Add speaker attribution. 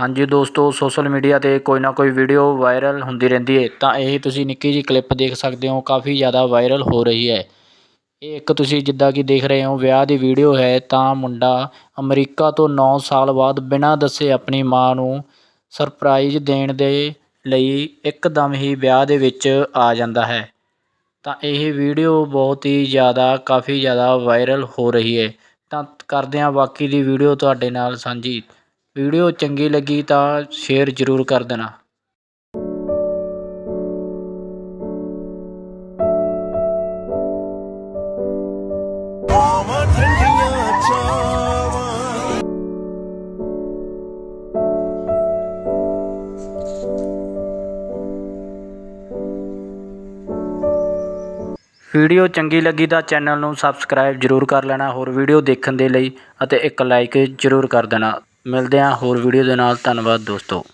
Speaker 1: ਹਾਂਜੀ ਦੋਸਤੋ social media 'ਤੇ ਕੋਈ ਨਾ ਕੋਈ ਵੀਡੀਓ ਵਾਇਰਲ ਹੁੰਦੀ ਰਹਿੰਦੀ ਹੈ। ਤਾਂ ਇਹ ਤੁਸੀਂ ਨਿੱਕੀ ਜਿਹੀ ਕਲਿੱਪ ਦੇਖ ਸਕਦੇ ਹੋ, ਕਾਫੀ ਜ਼ਿਆਦਾ ਵਾਇਰਲ ਹੋ ਰਹੀ ਹੈ। ਇਹ ਇੱਕ ਤੁਸੀਂ ਜਿੱਦਾਂ ਕਿ ਦੇਖ ਰਹੇ ਹੋ, ਵਿਆਹ ਦੀ ਵੀਡੀਓ ਹੈ। ਤਾਂ ਮੁੰਡਾ ਅਮਰੀਕਾ ਤੋਂ 9 ਸਾਲ ਬਾਅਦ ਬਿਨਾਂ ਦੱਸੇ ਆਪਣੀ ਮਾਂ ਨੂੰ ਸਰਪ੍ਰਾਈਜ਼ ਦੇਣ ਦੇ ਲਈ ਇੱਕਦਮ ਹੀ ਵਿਆਹ ਦੇ ਵਿੱਚ ਆ ਜਾਂਦਾ ਹੈ। ਤਾਂ ਇਹ ਵੀਡੀਓ ਬਹੁਤ ਹੀ ਜ਼ਿਆਦਾ, ਕਾਫੀ ਜ਼ਿਆਦਾ ਵਾਇਰਲ ਹੋ ਰਹੀ ਹੈ। ਤਾਂ ਕਰਦੇ ਹਾਂ ਬਾਕੀ ਦੀ ਵੀਡੀਓ ਤੁਹਾਡੇ ਨਾਲ ਸਾਂਝੀ ਵੀਡੀਓ ਚੰਗੀ ਲੱਗੀ ਤਾਂ ਸ਼ੇਅਰ ਜ਼ਰੂਰ ਕਰ ਦੇਣਾ। ਵੀਡੀਓ ਚੰਗੀ ਲੱਗੀ ਤਾਂ ਚੈਨਲ ਨੂੰ ਸਬਸਕ੍ਰਾਈਬ ਜ਼ਰੂਰ ਕਰ ਲੈਣਾ ਹੋਰ ਵੀਡੀਓ ਦੇਖਣ ਦੇ ਲਈ ਅਤੇ ਇੱਕ ਲਾਈਕ ਜ਼ਰੂਰ ਕਰ ਦੇਣਾ। ਮਿਲਦੇ ਹਾਂ ਹੋਰ ਵੀਡੀਓ ਦੇ ਨਾਲ। ਧੰਨਵਾਦ ਦੋਸਤੋ।